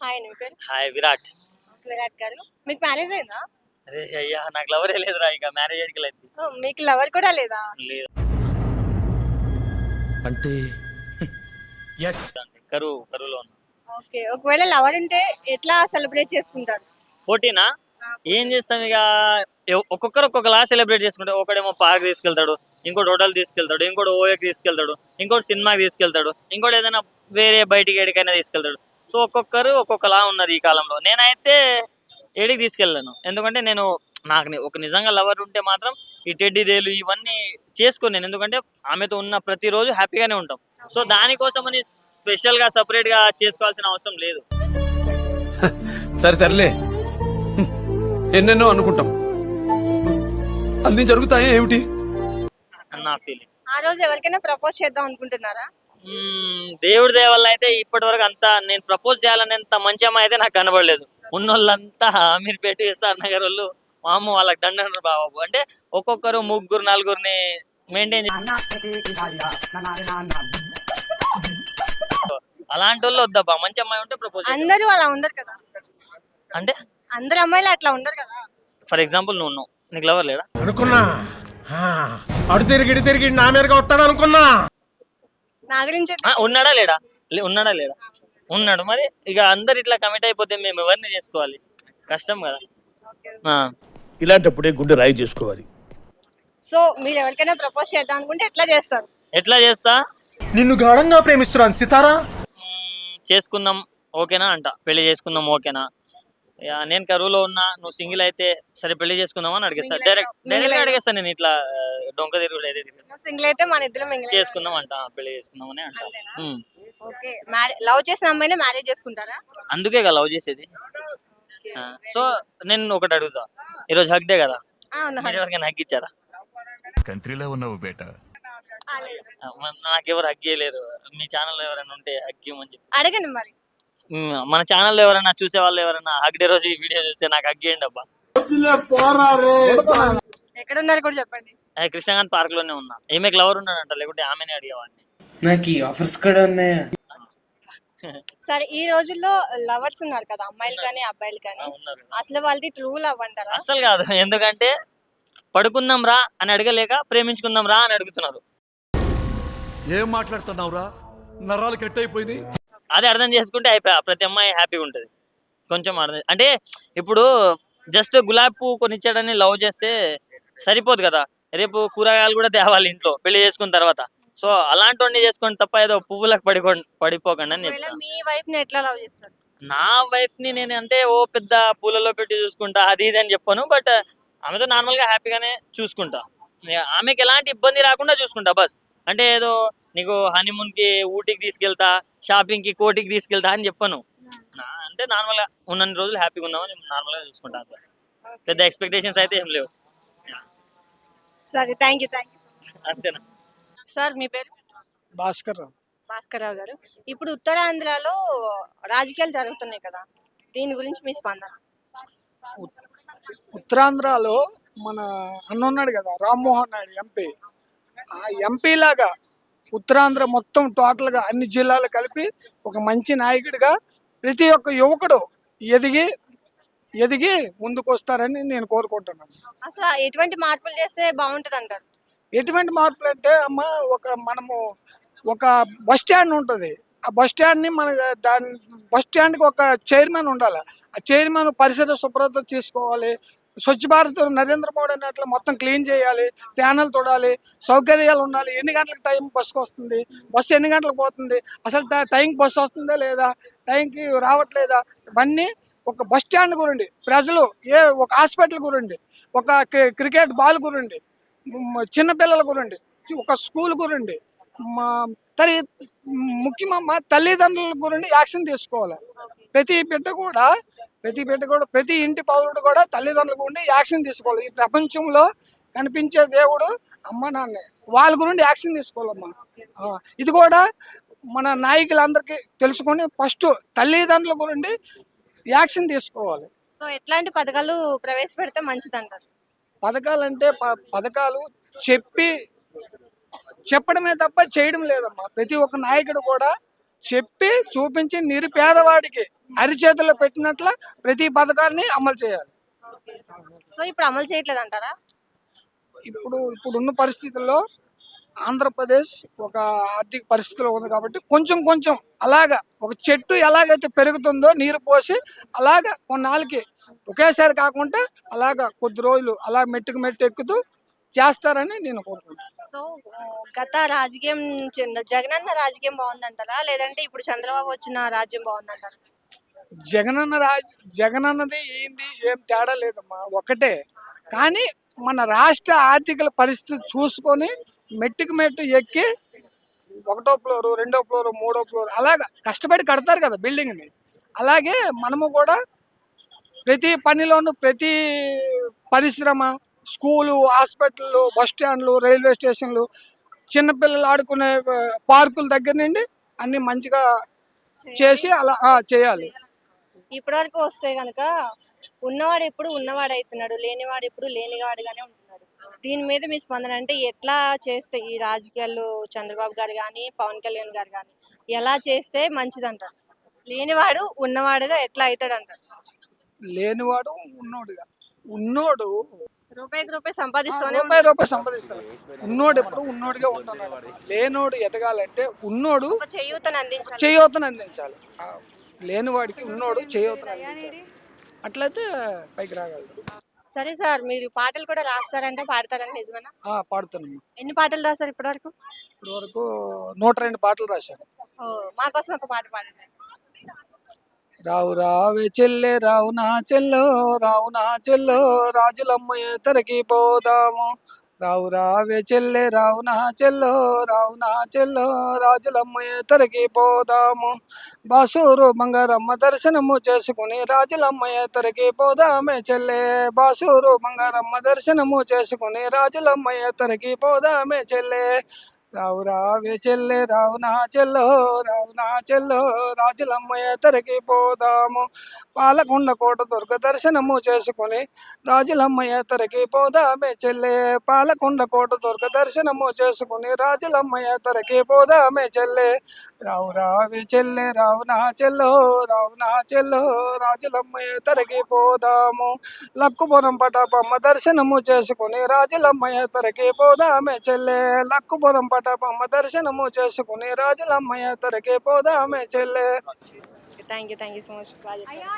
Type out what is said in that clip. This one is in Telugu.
హాయ్ పేరు హాయ్ విరాట్ విరాట్ గారు. మీకు మ్యారేజ్ అయిందా? అరే అయ్యా నాకు లవరే లేదురా ఇక మ్యారేజ్ అడిగి లేదు ఓ, మీకు లవర్ కూడా లేదా? లేదు. అంటే ఎస్ కరువు కరువులో ఉన్నా. ఓకే ఒకవేళ లవర్ ఉంటే ఎట్లా సెలబ్రేట్ చేసుకుంటారు? ఫోర్టీనా ఏం చేస్తాం ఇక? ఒక్కొక్కరు ఒక్కొక్కలా సెలబ్రేట్ చేసుకుంటే ఒకడేమో పార్క్ తీసుకెళ్తాడు ఇంకోటి హోటల్ తీసుకెళ్తాడు ఇంకోటి ఓఏకి తీసుకెళ్తాడు ఇంకోటి సినిమాకి తీసుకెళ్తాడు ఇంకోటి ఏదైనా వేరే బయటికి ఎడికైనా తీసుకెళ్తాడు. సో ఒక్కొక్కరు ఒక్కొక్కలా ఉన్నారు ఈ కాలంలో. నేనైతే ఏడికి తీసుకెళ్ళాను. ఎందుకంటే నేను నాకు ఒక నిజంగా లవర్ ఉంటే మాత్రం ఈ టెడ్డీదేలు ఇవన్నీ చేసుకోను నేను. ఎందుకంటే ఆమెతో ఉన్న ప్రతిరోజు హ్యాపీగానే ఉంటాం. సో దానికోసమని స్పెషల్గా సపరేట్గా చేసుకోవాల్సిన అవసరం లేదు. సరే తరలే ఎన్నెన్నో అనుకుంటాం. అన్ని జరుగుతాయి ఏమిటి? అని నా ఫీలింగ్ ఆ రోజు ఎవరికైనా ప్రపోజ్ చేద్దాం అనుకుంటున్నారా? దేవుడి వల్ల అయితే ఇప్పటి వరకు అంతా నేను ప్రపోజ్ చేయాలనేంత మంచి అమ్మాయి అయితే నాకు కనబడలేదు. ఉన్నోళ్ళంతా మీరు పెట్టి ఇస్తారు నగర్ వాళ్ళు మా అమ్మ వాళ్ళకి దండన్నారు బాబు అంటే ఒక్కొక్కరు ముగ్గురు నలుగురిని మెయింటైన్ అలాంటి వాళ్ళు వద్దబ్బా మంచి అమ్మాయి ఉంటే ప్రపోజ్ అందరూ అలా ఉండరు కదా. అంటే? అందరు అమ్మాయిలు అట్లా ఉండరు కదా. ఫర్ ఎగ్జాంపుల్ నువ్వు ఉన్నావు. నీకు లవర్ లేడా అనుకున్నా. ఆ, అడు తిరిగి తిరిగి నా మీదగా వస్తాడు అనుకున్నా ఉన్నాడా లేడా? లే- ఉన్నాడా లేడా? ఉన్నాడు. మరి ఇక అందరు ఇట్లా కమిట్ అయిపోతే మేము ఎవరిని చేసుకోవాలి? కష్టం కదా. ఆ. ఇలాంటప్పుడే గుండె రాయి చేసుకోవాలి. సో మీరు ఎవరికైనా ప్రపోజ్ చేద్దాం అనుకుంటే ఎట్లా చేస్తారు? ఎట్లా చేస్తా? నిన్ను గాఢంగా ప్రేమిస్తున్నాను సితారా? చేసుకుందాం ఓకేనా అంట. పెళ్ళి చేసుకుందాం ఓకేనా? నేను కరువులో ఉన్నా నువ్వు సింగిల్ అయితే సరే పెళ్ళి చేసుకుందాం అని అడిగేస్తా డైరెక్ట్ డైరెక్ట్ అడిగేస్తాను నేను ఇట్లా డొంక తిరుగుడు నువ్వు సింగిల్ అయితే మన ఇద్దరం మింగిల్ చేసుకుందాం అంట పెళ్ళి చేసుకుందాం అని అంట. ఓకే. లవ్ చేసిన అమ్మాయిని మ్యారేజ్ చేసుకుంటారా? అందుకే కదా లవ్ చేసేది. సో నేను ఒకటి అడుగుతా. ఈరోజు హక్ డే కదా? ఎవరికైనా హక్ ఇచ్చారా? కంట్రీలో ఉన్నావు బేట. నాకెవరు హక్ చేయలేరు. మీ ఛానల్లో ఎవరైనా ఉంటే హక్ ఇవ్వమని చెప్పి. అడగండి మరి. మన ఛానల్లో ఎవరైనా చూసే వాళ్ళు ఎవరైనా హక్ డే రోజు ఈ వీడియో చూస్తే నాకు చేయండి అబ్బా. ఎక్కడ ఉన్నారు కూడా చెప్పండి. కృష్ణకాంత్ పార్క్లోనే ఉన్నా. ఈమెకి లవర్ ఉన్నాడంట లేకుంటే ఆమెనే అడిగేవాడిని. నాకు ఈ ఆఫర్స్ కూడా ఉన్నాయా? సరే ఈ రోజుల్లో లవర్స్ ఉన్నారు కదా అమ్మాయిలు కానీ అబ్బాయిలు కానీ. అసలు వాళ్ళది ట్రూ లవ్ అంటారా? అస్సలు కాదు. ఎందుకంటే పడుకుందాం రా అని అడగలేక ప్రేమించుకుందాం రా అని అడుగుతున్నారు. ఏం మాట్లాడుతున్నావురా? నరాలు కట్ అయిపోయినాయి అదే అర్థం చేసుకుంటే అయిపోయా ప్రతి అమ్మాయి హ్యాపీగా ఉంటుంది. కొంచెం అర్థం అంటే ఇప్పుడు జస్ట్ గులాబీ పువ్వు కొనిచ్చాడని లవ్ చేస్తే సరిపోదు కదా. రేపు కూరగాయలు కూడా తేవాలి ఇంట్లో పెళ్ళి చేసుకున్న తర్వాత. సో అలాంటి చేసుకోండి తప్ప ఏదో పువ్వులకు పడిపో పడిపోకండి అని మీ వైఫ్ని ఎట్లా లవ్ చేస్తారు? నా వైఫ్ని నేను అంటే ఓ పెద్ద పూలలో పెట్టి చూసుకుంటా అది ఇది అని చెప్పాను. బట్ ఆమెతో నార్మల్గా హ్యాపీగానే చూసుకుంటా. ఆమెకి ఎలాంటి ఇబ్బంది రాకుండా చూసుకుంటా బస్. అంటే ఏదో నీకు హనీమూన్కి ఊటీకి తీసుకెళ్తా షాపింగ్కి కోటికి తీసుకెళ్తా అని చెప్పాను. నా- అంటే నార్మల్గా ఉన్న రోజులు హ్యాపీగా ఉన్నామని నార్మల్గా చూసుకుంటా అంతే. పెద్ద ఎక్స్పెక్టేషన్స్ అయితే ఏం లేవు. సరే థ్యాంక్ యూ థ్యాంక్ యూ అంతేనా? సార్ మీ పేరు? భాస్కర్ రావు. భాస్కర్ రావు గారు. ఇప్పుడు ఉత్తరాంధ్రలో రాజకీయాలు జరుగుతున్నాయి కదా దీని గురించి మీ స్పందన? ఉత్తరాంధ్రలో మన అన్న ఉన్నాడు కదా రామ్మోహన్ నాయుడు ఎంపీ. ఆ ఎంపీ లాగా ఉత్తరాంధ్ర మొత్తం టోటల్గా అన్ని జిల్లాలు కలిపి ఒక మంచి నాయకుడిగా ప్రతి ఒక్క యువకుడు ఎదిగి ఎదిగి ముందుకు వస్తారని నేను కోరుకుంటున్నాను. అసలు ఎటువంటి మార్పులు చేస్తే బాగుంటది అంటారు ఎటువంటి మార్పులు అంటే అమ్మ ఒక మనము ఒక బస్ స్టాండ్ ఉంటుంది. ఆ బస్ స్టాండ్ని మన దాని బస్ స్టాండ్కి ఒక చైర్మన్ ఉండాలి. ఆ చైర్మన్ పరిసర శుభ్రత చేసుకోవాలి స్వచ్ఛ భారత్ నరేంద్ర మోడీ అన్నట్లు మొత్తం క్లీన్ చేయాలి ఫ్యాన్లు తొడాలి సౌకర్యాలు ఉండాలి. ఎన్ని గంటలకు టైం బస్సుకు వస్తుంది? బస్సు ఎన్ని గంటలకు పోతుంది? అసలు టైంకి బస్సు వస్తుందా లేదా? టైంకి రావట్లేదా? ఇవన్నీ ఒక బస్ స్టాండ్ గురండి. ప్రజలు ఏ ఒక హాస్పిటల్ గురండి. ఒక క్రికెట్ బాల్ గురండి. చిన్నపిల్లల గురండి. ఒక స్కూల్ గురండి. మా తల్లి ముఖ్యమమ్మ తల్లిదండ్రుల గురించి యాక్షన్ తీసుకోవాలి. ప్రతి బిడ్డ కూడా ప్రతి బిడ్డ కూడా ప్రతి ఇంటి పౌరుడు కూడా తల్లిదండ్రుల గురించి యాక్షన్ తీసుకోవాలి. ఈ ప్రపంచంలో కనిపించే దేవుడు అమ్మ నాన్నే. వాళ్ళ గురించి యాక్షన్ తీసుకోవాలమ్మా. ఇది కూడా మన నాయకులందరికీ తెలుసుకొని ఫస్ట్ తల్లిదండ్రుల గురించి యాక్షన్ తీసుకోవాలి. సో ఎట్లాంటి పథకాలు ప్రవేశపెడితే మంచిది అంటారు పథకాలంటే ప- పథకాలు చెప్పి చెప్పడమే తప్ప చేయడం లేదమ్మా. ప్రతి ఒక్క నాయకుడు కూడా చెప్పి చూపించి నిరుపేదవాడికి అరిచేతుల్లో పెట్టినట్ల ప్రతి పథకాన్ని అమలు చేయాలి. సో ఇప్పుడు అమలు చేయట్లేదు అంటారా? ఇప్పుడు ఇప్పుడున్న పరిస్థితుల్లో ఆంధ్రప్రదేశ్ ఒక ఆర్థిక పరిస్థితిలో ఉంది కాబట్టి కొంచెం కొంచెం అలాగా ఒక చెట్టు ఎలాగైతే పెరుగుతుందో నీరు పోసి అలాగా కొన్నాళ్ళకి ఒకేసారి కాకుండా అలాగా కొద్ది రోజులు అలా మెట్టుకు మెట్టు ఎక్కుతూ చేస్తారని నేను కోరుకుంటున్నాను. సో గత రాజకీయం జగనన్న రాజకీయం బాగుందంటారా? లేదంటే ఇప్పుడు చంద్రబాబు వచ్చిన రాజ్యం బాగుందంటారా? జగనన్న రాజ్ జగనన్నది ఏంది ఏం తేడా లేదమ్మా. ఒకటే. కానీ మన రాష్ట్ర ఆర్థిక పరిస్థితి చూసుకొని మెట్టుకు మెట్టు ఎక్కి ఒకటో ఫ్లోరు రెండో ఫ్లోరు మూడో ఫ్లోర్ అలాగా కష్టపడి కడతారు కదా బిల్డింగ్ని. అలాగే మనము కూడా ప్రతి పనిలోనూ ప్రతి పరిశ్రమ స్కూలు హాస్పిటళ్ళు బస్ స్టాండ్లు రైల్వే స్టేషన్లు చిన్నపిల్లలు ఆడుకునే పార్కుల దగ్గర నుండి అన్ని మంచిగా చేసి అలా ఆ, చేయాలి. ఇప్పటి వరకు వస్తే గనక ఉన్నవాడు ఎప్పుడు ఉన్నవాడు అవుతున్నాడు లేనివాడు ఎప్పుడు లేనివాడుగానే ఉంటున్నాడు. దీని మీద మీ స్పందన అంటే ఎట్లా చేస్తే ఈ రాజకీయాల్లో చంద్రబాబు గారు కానీ పవన్ కళ్యాణ్ గారు కానీ ఎలా చేస్తే మంచిదంటారు? లేనివాడు ఉన్నవాడుగా ఎట్లా అవుతాడంటారు? లేనివాడు ఉన్నోడుగా. ఉన్నోడు రూపాయికి రూపాయి సంపాదిస్తూనే రూపాయి రూపాయి సంపాదిస్తాడు. ఉన్నోడు ఎప్పుడు ఉన్నోడిగా ఉంటున్నాడు. లేనోడు ఎదగాలంటే ఉన్నోడు చేయూతను అందించాలి. చేయూతను అందించాలి. ఆ, లేనివాడికి ఉన్నోడు చేయూతను అందించాలి. అట్లయితే పైకి రాగలడు. సరే సార్ మీరు పాటలు కూడా రాస్తారంటే పాడతారని నిజమేనా? ఆ, పాడుతున్నాము ఎన్ని పాటలు రాస్తారు ఇప్పటి వరకు ఇప్పటి వరకు నూట రెండు పాటలు రాశాను. మాకోసం ఒక పాట పాడండి. రావు రావే చెల్లె రావు నా చెల్లో రావు నా చెల్లో రాజులమ్మయ్య తరకి పోదాము. రావు రావే చెల్లె రావు నా చెల్లో రావు నా చెల్లో రాజులమ్మయ్య తరకి పోదాము. బాసూరు బంగారమ్మ దర్శనము చేసుకుని రాజులమ్మయ్య తరకి పోదామే చెల్లె. బాసూరు బంగారమ్మ దర్శనము చేసుకుని రాజులమ్మయ్య తరకి పోదామే చెల్లె. రావు రావే చెల్లె రావు నా చెల్లో రావు నా చెల్లో రాజులమ్మయ్య తరకి పోదాము. పాలకొండ కోట దుర్గ దర్శనము చేసుకుని రాజులమ్మయ్య తరకి పోదామే చెల్లె. పాలకొండ కోట దుర్గ దర్శనము చేసుకుని రాజులమ్మయ్య తరకి పోదామే చెల్లె. రావు రావే చెల్లె రావు నా చెల్లో రావు నా చెల్లో రాజులమ్మయ్య తరకి పోదాము. లక్కుపురం పటాపమ్మ దర్శనము చేసుకుని రాజులమ్మయ్య తరకి పోదామే చెల్లె. లక్కుపురం పటాపమ్మ దర్శనము చేసుకుని రాజులమ్మయ్య తరకి పోదామే చెల్లె thank you thank you so much బాగా చెప్పారు